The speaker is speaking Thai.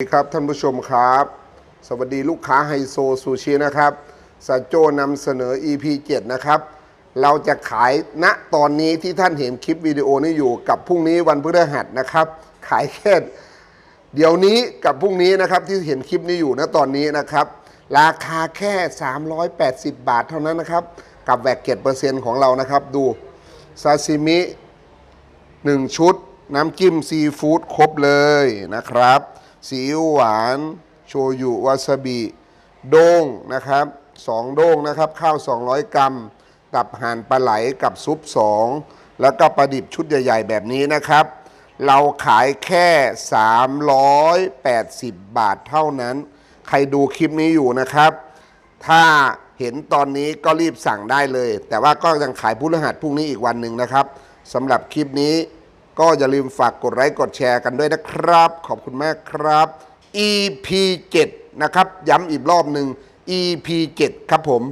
สวัสดีครับท่านผู้ชมครับ สวัสดีลูกค้าไฮโซซูชินะครับสาโจนำเสนอ EP 7 นะครับ เราจะขายณตอนนี้ที่ท่านเห็นคลิปวิดีโอนี้อยู่กับพรุ่งนี้วันพฤหัสนะครับ ขายแค่เดี๋ยวนี้กับพรุ่งนี้นะครับที่เห็นคลิปนี้อยู่ณตอนนี้นะครับ ราคาแค่ 380 บาทเท่านั้นนะครับ กับแวกเกตเปอร์เซ็นต์ของเรานะครับ ดูซาซิมิ 1 ชุด น้ำจิ้มซีฟู้ดครบเลยนะครับซีอิ๊วหวานโชยุวาซาบิโด้งนะครับสองโด้งนะครับ ข้าว 200 กรัม กับห่านปลาไหลกับซุป 2 แล้วก็ปลาดิบชุดใหญ่ ๆ แบบนี้นะครับ เราขายแค่ 380 บาทเท่านั้น ใครดูคลิปนี้อยู่นะครับ ถ้าเห็นตอนนี้ก็รีบสั่งได้เลย แต่ว่าก็ยังขายพุธรหัสพรุ่งนี้อีกวันหนึ่งนะครับสำหรับคลิปนี้ ก็อย่าลืมฝากกดไลค์กดแชร์กันด้วยนะครับ ขอบคุณมากครับ EP 7นะครับ ย้ำอีกรอบหนึ่ง EP 7ครับผม